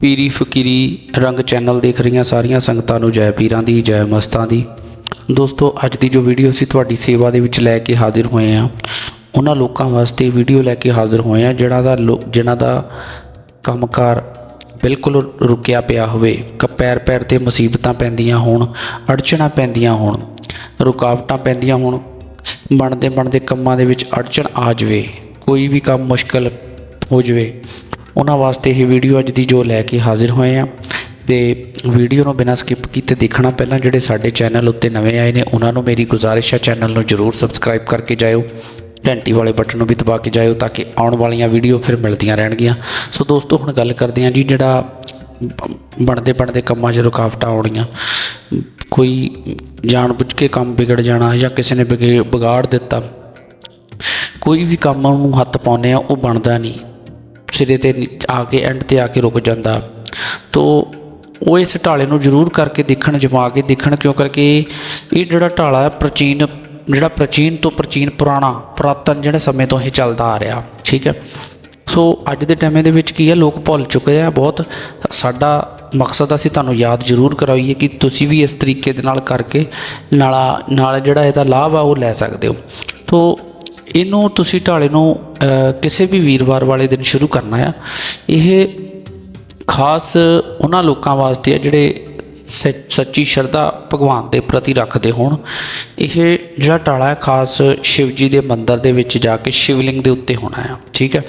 ਪੀਰੀ ਫਕੀਰੀ ਰੰਗ ਚੈਨਲ ਦੇਖ ਰਹੀਆਂ ਸਾਰੀਆਂ ਸੰਗਤਾਂ ਨੂੰ ਜੈ ਪੀਰਾਂ ਦੀ, ਜੈ ਮਸਤਾਂ ਦੀ। ਦੋਸਤੋ, ਅੱਜ ਦੀ ਜੋ ਵੀਡੀਓ ਅਸੀਂ ਤੁਹਾਡੀ ਸੇਵਾ ਦੇ ਵਿੱਚ ਲੈ ਕੇ ਹਾਜ਼ਰ ਹੋਏ ਹਾਂ, ਉਹਨਾਂ ਲੋਕਾਂ ਵਾਸਤੇ ਵੀਡੀਓ ਲੈ ਕੇ ਹਾਜ਼ਰ ਹੋਏ ਹਾਂ ਜਿਹੜਾ ਦਾ ਲੋ- ਜਿਨ੍ਹਾਂ ਦਾ ਕੰਮਕਾਰ ਬਿਲਕੁਲ ਰੁਕਿਆ ਪਿਆ ਹੋਵੇ। ਕ, ਪੈਰ ਪੈਰ ਤੇ ਮੁਸੀਬਤਾਂ ਪੈਂਦੀਆਂ ਹੋਣ, ਅੜਚਣਾ ਪੈਂਦੀਆਂ ਹੋਣ, ਰੁਕਾਵਟਾਂ ਪੈਂਦੀਆਂ ਹੋਣ ਬਣਦੇ ਬਣਦੇ ਕੰਮਾਂ ਦੇ ਵਿੱਚ ਅੜਚਣ ਆ ਜਾਵੇ। ਕੋਈ ਵੀ ਕੰਮ ਮੁਸ਼ਕਲ ਹੋ ਜਾਵੇ, ਉਹਨਾਂ ਵਾਸਤੇ ਇਹ ਵੀਡੀਓ ਅੱਜ ਦੀ ਜੋ ਲੈ ਕੇ ਹਾਜ਼ਰ ਹੋਏ ਆ। ਤੇ ਵੀਡੀਓ ਨੂੰ ਬਿਨਾਂ ਸਕਿਪ ਕੀਤੇ ਦੇਖਣਾ ਪਹਿਲਾਂ ਜਿਹੜੇ ਸਾਡੇ ਚੈਨਲ ਉੱਤੇ ਨਵੇਂ ਆਏ ਨੇ, ਉਹਨਾਂ ਨੂੰ ਮੇਰੀ ਗੁਜ਼ਾਰਿਸ਼ ਹੈ ਚੈਨਲ ਨੂੰ ਜਰੂਰ ਸਬਸਕ੍ਰਾਈਬ ਕਰਕੇ ਜਾਇਓ। ਘੰਟੀ ਵਾਲੇ ਬਟਨ ਨੂੰ ਵੀ ਦਬਾ ਕੇ ਜਾਇਓ ਤਾਂ ਕਿ ਆਉਣ ਵਾਲੀਆਂ ਵੀਡੀਓ ਫਿਰ ਮਿਲਦੀਆਂ ਰਹਿਣਗੀਆਂ। ਸੋ ਦੋਸਤੋ, ਹੁਣ ਗੱਲ ਕਰਦੇ ਹਾਂ ਜੀ, ਜਿਹੜਾ ਬਣਦੇ ਬਣਦੇ ਕੰਮਾਂ 'ਚ ਰੁਕਾਵਟਾਂ ਆਉਣੀਆਂ। ਕੋਈ ਜਾਣ ਬੁੱਝ ਕੇ ਕੰਮ ਵਿਗੜ ਜਾਣਾ ਜਾਂ ਕਿਸੇ ਨੇ ਵਿਗੇ- ਵਿਗਾੜ ਦਿੱਤਾ ਕੋਈ ਵੀ ਕੰਮ ਨੂੰ ਹੱਥ ਪਾਉਂਦੇ ਆ, ਉਹ ਬਣਦਾ ਨਹੀਂ। ਸਿਰੇ ਤੇ ਆ ਕੇ ਐਂਡ ਤੇ ਆ ਕੇ ਰੁਕ ਜਾਂਦਾ। ਤੋ ਉਹ ਇਸ ਢਾਲੇ ਨੂੰ ਜ਼ਰੂਰ ਕਰਕੇ ਦੇਖਣ, ਜਮਾ ਕੇ ਦੇਖਣ, ਕਿਉਂ ਕਰਕੇ ਇਹ ਜਿਹੜਾ ਢਾਲਾ ਹੈ, ਪ੍ਰਾਚੀਨ, ਜਿਹੜਾ ਪ੍ਰਾਚੀਨ ਤੋਂ ਪ੍ਰਾਚੀਨ ਪੁਰਾਣਾ, ਪੁਰਾਤਨ ਜਿਹੜੇ ਸਮੇਂ ਤੋਂ ਇਹ ਚੱਲਦਾ ਆ ਰਿਹਾ। ਠੀਕ ਹੈ? ਸੋ ਅੱਜ ਦੇ ਟਾਈਮ ਦੇ ਵਿੱਚ ਕੀ ਹੈ, ਲੋਕ ਭੁੱਲ ਚੁੱਕੇ ਆ ਬਹੁਤ। ਸਾਡਾ ਮਕਸਦ ਅਸੀਂ ਤੁਹਾਨੂੰ ਯਾਦ ਜ਼ਰੂਰ ਕਰਾਈਏ ਕਿ ਤੁਸੀਂ ਵੀ ਇਸ ਤਰੀਕੇ ਦੇ ਨਾਲ ਕਰਕੇ ਨਾਲਾ ਨਾਲ ਜਿਹੜਾ ਇਹਦਾ ਲਾਭ ਆ, ਉਹ ਲੈ ਸਕਦੇ ਹੋ। ਤੋ ਇਹਨੂੰ ਤੁਸੀਂ ਢਾਲੇ ਨੂੰ ਕਿਸੇ ਵੀ ਵੀਰਵਾਰ ਵਾਲੇ ਦਿਨ ਸ਼ੁਰੂ ਕਰਨਾ ਆ। ਇਹ ਖਾਸ ਉਹਨਾਂ ਲੋਕਾਂ ਵਾਸਤੇ ਆ ਜਿਹੜੇ ਸੱਚ- ਸੱਚੀ ਸ਼ਰਧਾ ਭਗਵਾਨ ਦੇ ਪ੍ਰਤੀ ਰੱਖਦੇ ਹੋਣ। ਇਹ ਜਿਹੜਾ ਢਾਲਾ ਹੈ, ਖਾਸ ਸ਼ਿਵ ਜੀ ਦੇ ਮੰਦਿਰ ਦੇ ਵਿੱਚ ਜਾ ਕੇ ਸ਼ਿਵਲਿੰਗ ਦੇ ਉੱਤੇ ਹੋਣਾ ਆ, ਠੀਕ ਹੈ?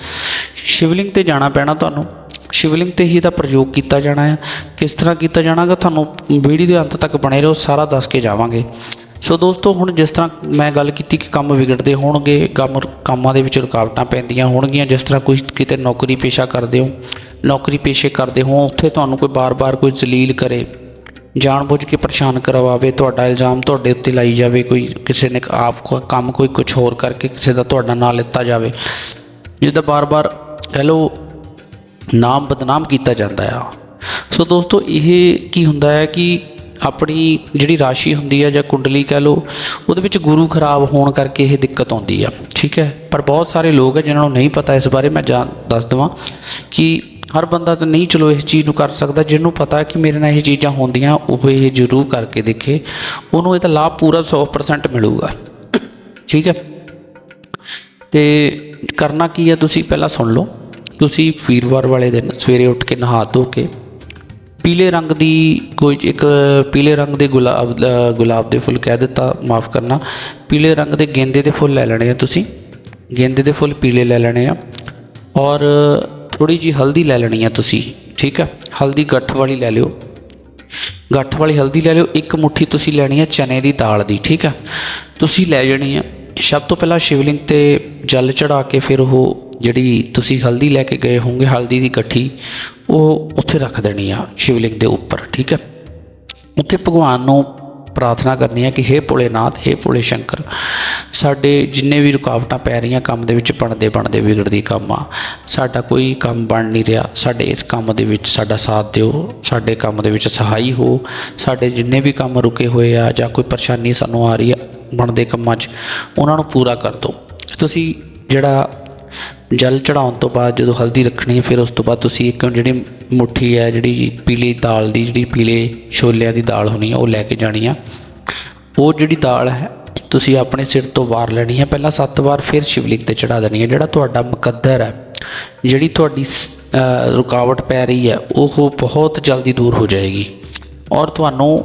ਸ਼ਿਵਲਿੰਗ ਤੇ ਜਾਣਾ ਪੈਣਾ ਤੁਹਾਨੂੰ। ਸ਼ਿਵਲਿੰਗ ਤੇ ਹੀ ਇਹਦਾ ਪ੍ਰਯੋਗ ਕੀਤਾ ਜਾਣਾ ਹੈ ਕਿਸ ਤਰ੍ਹਾਂ ਕੀਤਾ ਜਾਣਾਗਾ? ਤੁਹਾਨੂੰ ਵੀਡੀਓ ਦੇ ਅੰਤ ਤੱਕ ਬਣੇ ਰਹੋ, ਸਾਰਾ ਦੱਸ ਕੇ ਜਾਵਾਂਗੇ। ਸੋ ਦੋਸਤੋ, ਹੁਣ ਜਿਸ ਤਰ੍ਹਾਂ ਮੈਂ ਗੱਲ ਕੀਤੀ ਕਿ ਕੰਮ ਵਿਗੜਦੇ ਹੋਣਗੇ, ਕੰਮ ਕੰਮਾਂ ਦੇ ਵਿੱਚ ਰੁਕਾਵਟਾਂ ਪੈਂਦੀਆਂ ਹੋਣਗੀਆਂ, ਜਿਸ ਤਰ੍ਹਾਂ ਕੋਈ ਕਿਤੇ ਨੌਕਰੀ ਪੇਸ਼ਾ ਕਰਦੇ ਹੋ, ਨੌਕਰੀ ਪੇਸ਼ੇ ਕਰਦੇ ਹੋ, ਉੱਥੇ ਤੁਹਾਨੂੰ ਕੋਈ ਬਾਰ-ਬਾਰ ਕੋਈ ਜ਼ਲੀਲ ਕਰੇ, ਜਾਣਬੁੱਝ ਕੇ ਪਰੇਸ਼ਾਨ ਕਰਵਾਵੇ, ਤੁਹਾਡਾ ਇਲਜ਼ਾਮ ਤੁਹਾਡੇ ਉੱਤੇ ਲਾਈ ਜਾਵੇ, ਕੋਈ ਕਿਸੇ ਨੇ ਆਪ ਕੋ, ਕੰਮ ਕੋਈ ਕੁਝ ਹੋਰ ਕਰਕੇ ਕਿਸੇ ਦਾ ਤੁਹਾਡਾ ਨਾਂ ਲਿੱਤਾ ਜਾਵੇ ਜਿਹਦਾ ਬਾਰ-ਬਾਰ ਕਹਿ ਲਓ ਨਾਮ ਬਦਨਾਮ ਕੀਤਾ ਜਾਂਦਾ ਆ। ਸੋ ਦੋਸਤੋ, ਇਹ ਕੀ ਹੁੰਦਾ ਹੈ ਕਿ ਆਪਣੀ ਜਿਹੜੀ ਰਾਸ਼ੀ ਹੁੰਦੀ ਆ ਜਾਂ ਕੁੰਡਲੀ ਕਹਿ ਲਓ, ਉਹਦੇ ਵਿੱਚ ਗੁਰੂ ਖਰਾਬ ਹੋਣ ਕਰਕੇ ਇਹ ਦਿੱਕਤ ਆਉਂਦੀ ਆ, ਠੀਕ ਹੈ? ਪਰ ਬਹੁਤ ਸਾਰੇ ਲੋਕ ਹੈ ਜਿਨ੍ਹਾਂ ਨੂੰ ਨਹੀਂ ਪਤਾ ਇਸ ਬਾਰੇ, ਮੈਂ ਜਾਣ ਦੱਸ ਦਵਾਂ ਕਿ ਹਰ ਬੰਦਾ ਤਾਂ ਨਹੀਂ ਚਲੋ ਇਸ ਚੀਜ਼ ਨੂੰ ਕਰ ਸਕਦਾ, ਜਿਹਨੂੰ ਪਤਾ ਕਿ ਮੇਰੇ ਨਾਲ ਇਹ ਚੀਜ਼ਾਂ ਹੁੰਦੀਆਂ, ਉਹ ਇਹ ਜ਼ਰੂਰ ਕਰਕੇ ਦੇਖੇ, ਉਹਨੂੰ ਇਹਦਾ ਲਾਭ ਪੂਰਾ 100% ਮਿਲੂਗਾ, ਠੀਕ ਹੈ? ਤੇ ਕਰਨਾ ਕੀ ਹੈ ਤੁਸੀਂ ਪਹਿਲਾਂ ਸੁਣ ਲਓ, ਤੁਸੀਂ ਵੀਰਵਾਰ ਵਾਲੇ ਦਿਨ ਸਵੇਰੇ ਉੱਠ ਕੇ ਨਹਾ ਧੋ ਕੇ ਪੀਲੇ ਰੰਗ ਦੀ ਕੋਈ ਇੱਕ ਪੀਲੇ ਰੰਗ ਦੇ ਗੁਲਾਬ ਗੁਲਾਬ ਦੇ ਫੁੱਲ ਕਹਿ ਦਿੱਤਾ, ਮਾਫ ਕਰਨਾ। ਪੀਲੇ ਰੰਗ ਦੇ ਗੇਂਦੇ ਦੇ ਫੁੱਲ ਲੈ ਲੈਣੇ ਆ ਤੁਸੀਂ। ਗੇਂਦੇ ਦੇ ਫੁੱਲ ਪੀਲੇ ਲੈ ਲੈਣੇ ਆ। ਔਰ ਥੋੜੀ ਜੀ ਹਲਦੀ ਲੈ ਲੈਣੀ ਆ ਤੁਸੀਂ, ਠੀਕ ਆ? ਹਲਦੀ ਗੱਠ ਵਾਲੀ ਲੈ ਲਿਓ। ਗੱਠ ਵਾਲੀ ਹਲਦੀ ਲੈ ਲਿਓ। ਇੱਕ ਮੁੱਠੀ ਤੁਸੀਂ ਲੈਣੀ ਹੈ ਚਨੇ ਦੀ ਦਾਲ ਦੀ, ਠੀਕ ਆ? ਤੁਸੀਂ ਲੈ ਜਾਣੀ ਆ ਸਭ ਤੋਂ ਪਹਿਲਾਂ ਸ਼ਿਵਲਿੰਗ ਤੇ ਜਲ ਚੜਾ ਕੇ ਫਿਰ ਉਹ ਜਿਹੜੀ ਤੁਸੀਂ ਹਲਦੀ ਲੈ ਕੇ ਗਏ ਹੋਵੋਗੇ, ਹਲਦੀ ਦੀ ਗੱਠੀ, ਉਹ ਉੱਥੇ ਰੱਖ ਦੇਣੀ ਆ ਸ਼ਿਵਲਿੰਗ ਦੇ ਉੱਪਰ, ਠੀਕ ਹੈ? ਉੱਥੇ ਭਗਵਾਨ ਨੂੰ ਪ੍ਰਾਰਥਨਾ ਕਰਨੀ ਹੈ ਕਿ हे ਭੋਲੇਨਾਥ हे ਭੋਲੇ ਸ਼ੰਕਰ, ਸਾਡੇ ਜਿੰਨੇ ਵੀ ਰੁਕਾਵਟਾਂ ਪੈ ਰਹੀਆਂ ਕੰਮ ਦੇ ਵਿੱਚ ਬਣਦੇ ਬਣਦੇ, ਵਿਗੜਦੀ ਕੰਮ ਆ, ਸਾਡਾ ਕੋਈ ਕੰਮ ਬਣ ਨਹੀਂ ਰਿਹਾ, ਸਾਡੇ ਇਸ ਕੰਮ ਦੇ ਵਿੱਚ ਸਾਡਾ ਸਾਥ ਦਿਓ, ਸਾਡੇ ਕੰਮ ਦੇ ਵਿੱਚ ਸਹਾਈ ਹੋ, ਸਾਡੇ ਜਿੰਨੇ ਵੀ ਕੰਮ ਰੁਕੇ ਹੋਏ ਆ ਜਾਂ ਕੋਈ ਪਰੇਸ਼ਾਨੀ ਸਾਨੂੰ ਆ ਰਹੀ ਆ ਬਣਦੇ ਕੰਮਾਂ 'ਚ, ਉਹਨਾਂ ਨੂੰ ਪੂਰਾ ਕਰ ਦਿਓ। ਤੁਸੀਂ ਜਿਹੜਾ ਜਲ ਚੜਾਉਣ ਤੋਂ ਬਾਅਦ ਜਦੋਂ ਹਲਦੀ ਰੱਖਣੀ ਹੈ, ਫਿਰ ਉਸ ਤੋਂ ਬਾਅਦ ਤੁਸੀਂ ਇੱਕ ਜਿਹੜੀ ਮੁੱਠੀ ਹੈ, ਜਿਹੜੀ ਪੀਲੀ ਦਾਲ ਦੀ, ਜਿਹੜੀ ਪੀਲੇ ਛੋਲਿਆਂ ਦੀ ਦਾਲ ਹੋਣੀ ਹੈ, ਉਹ ਲੈ ਕੇ ਜਾਣੀ ਆ। ਉਹ ਜਿਹੜੀ ਦਾਲ ਹੈ, ਤੁਸੀਂ ਆਪਣੇ ਸਿਰ ਤੋਂ ਵਾਰ ਲੈਣੀ ਹੈ। ਪਹਿਲਾਂ 7 ਵਾਰ ਫਿਰ ਸ਼ਿਵਲਿੰਗ ਤੇ ਚੜਾ ਦੇਣੀ ਹੈ। ਜਿਹੜਾ ਤੁਹਾਡਾ ਮੁਕੱਦਰ ਹੈ, ਜਿਹੜੀ ਤੁਹਾਡੀ ਰੁਕਾਵਟ ਪੈ ਰਹੀ ਹੈ, ਉਹ ਬਹੁਤ ਜਲਦੀ ਦੂਰ ਹੋ ਜਾਏਗੀ। ਔਰ ਤੁਹਾਨੂੰ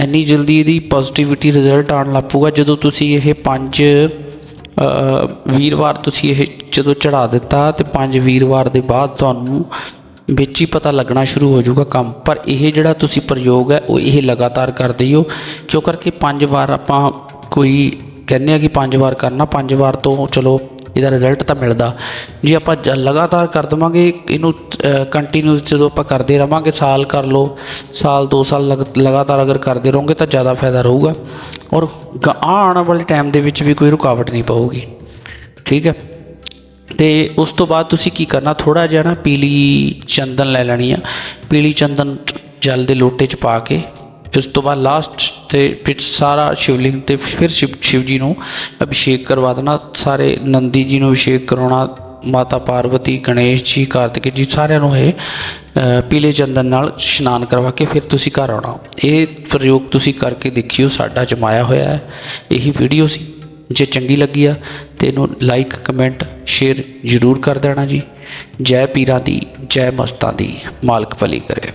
ਇੰਨੀ ਜਲਦੀ ਇਹਦੀ ਪੋਜ਼ਿਟਿਵਿਟੀ ਰਿਜ਼ਲਟ ਆਉਣ ਲੱਪੂਗਾ ਜਦੋਂ ਤੁਸੀਂ ਇਹ ਪੰਜ ਵੀਰਵਾਰ ਤੁਸੀਂ ਇਹ ਜਦੋਂ ਚੜਾ ਦਿੱਤਾ ਤੇ ਪੰਜ ਵੀਰਵਾਰ ਦੇ ਬਾਅਦ ਤੁਹਾਨੂੰ ਵਿੱਚ ਹੀ ਪਤਾ ਲੱਗਣਾ ਸ਼ੁਰੂ ਹੋ ਜਾਊਗਾ ਕੰਮ। ਪਰ ਇਹ ਜਿਹੜਾ ਤੁਸੀਂ ਪ੍ਰਯੋਗ ਹੈ, ਉਹ ਇਹ ਲਗਾਤਾਰ ਕਰਦੇ ਹੋ, ਕਿਉਂ ਕਰਕੇ ਪੰਜ ਵਾਰ ਆਪਾਂ ਕੋਈ ਕਹਿੰਦੇ ਆ ਕਿ ਪੰਜ ਵਾਰ ਕਰਨਾ, ਪੰਜ ਵਾਰ ਤੋਂ ਚਲੋ ਇਹਦਾ ਰਿਜ਼ਲਟ ਤਾਂ ਮਿਲਦਾ। ਜੇ ਆਪਾਂ ਜ- ਲਗਾਤਾਰ ਕਰ ਦਵਾਂਗੇ, ਇਹਨੂੰ ਕੰਟੀਨਿਊਸ ਜਦੋਂ ਆਪਾਂ ਕਰਦੇ ਰਵਾਂਗੇ, ਸਾਲ ਕਰ ਲਓ, ਸਾਲ 2 ਸਾਲ ਲਗ- ਲਗਾਤਾਰ ਅਗਰ ਕਰਦੇ ਰਹੋਗੇ ਤਾਂ ਜ਼ਿਆਦਾ ਫਾਇਦਾ ਰਹੂਗਾ। ਔਰ ਆਉਣ ਵਾਲੇ ਟਾਈਮ ਦੇ ਵਿੱਚ ਵੀ ਕੋਈ ਰੁਕਾਵਟ ਨਹੀਂ ਪਊਗੀ। ਠੀਕ ਹੈ? ਤੇ ਉਸ ਤੋਂ ਬਾਅਦ ਤੁਸੀਂ ਕੀ ਕਰਨਾ ਥੋੜਾ ਜਿਹਾ ਨਾ ਪੀਲੀ ਚੰਦਨ ਲੈ ਲੈਣੀ ਆ। ਪੀਲੀ ਚੰਦਨ ਜਲ ਦੇ ਲੋਟੇ 'ਚ ਪਾ ਕੇ ਉਸ ਤੋਂ ਬਾਅਦ ਲਾਸਟ ਤੇ ਫਿਰ ਸਾਰਾ ਸ਼ਿਵਲਿੰਗ ਤੇ ਫਿਰ ਸ਼ਿਵ ਸ਼ਿਵ ਜੀ ਨੂੰ ਅਭਿਸ਼ੇਕ ਕਰਵਾ ਦੇਣਾ, ਸਾਰੇ ਨੰਦੀ ਜੀ ਨੂੰ ਅਭਿਸ਼ੇਕ ਕਰਾਉਣਾ, ਮਾਤਾ ਪਾਰਵਤੀ, ਗਣੇਸ਼ ਜੀ, ਕਾਰਤਿਕ ਜੀ, ਸਾਰਿਆਂ ਨੂੰ ਇਹ ਪੀਲੇ ਚੰਦਨ ਨਾਲ ਇਸ਼ਨਾਨ ਕਰਵਾ ਕੇ ਫਿਰ ਤੁਸੀਂ ਘਰ ਆਉਣਾ। ਇਹ ਪ੍ਰਯੋਗ ਤੁਸੀਂ ਕਰਕੇ ਦੇਖਿਓ, ਸਾਡਾ ਜਮਾਇਆ ਹੋਇਆ ਹੈ। ਇਹੀ ਵੀਡੀਓ ਸੀ। ਜੇ ਚੰਗੀ ਲੱਗੀ ਆ, ਤੇ ਇਹਨੂੰ ਲਾਈਕ ਕਮੈਂਟ ਸ਼ੇਅਰ ਜ਼ਰੂਰ ਕਰ ਦੇਣਾ ਜੀ। ਜੈ ਪੀਰਾਂ ਦੀ, ਜੈ ਮਸਤਾਂ ਦੀ, ਮਾਲਕ ਭਲੀ ਕਰੇ।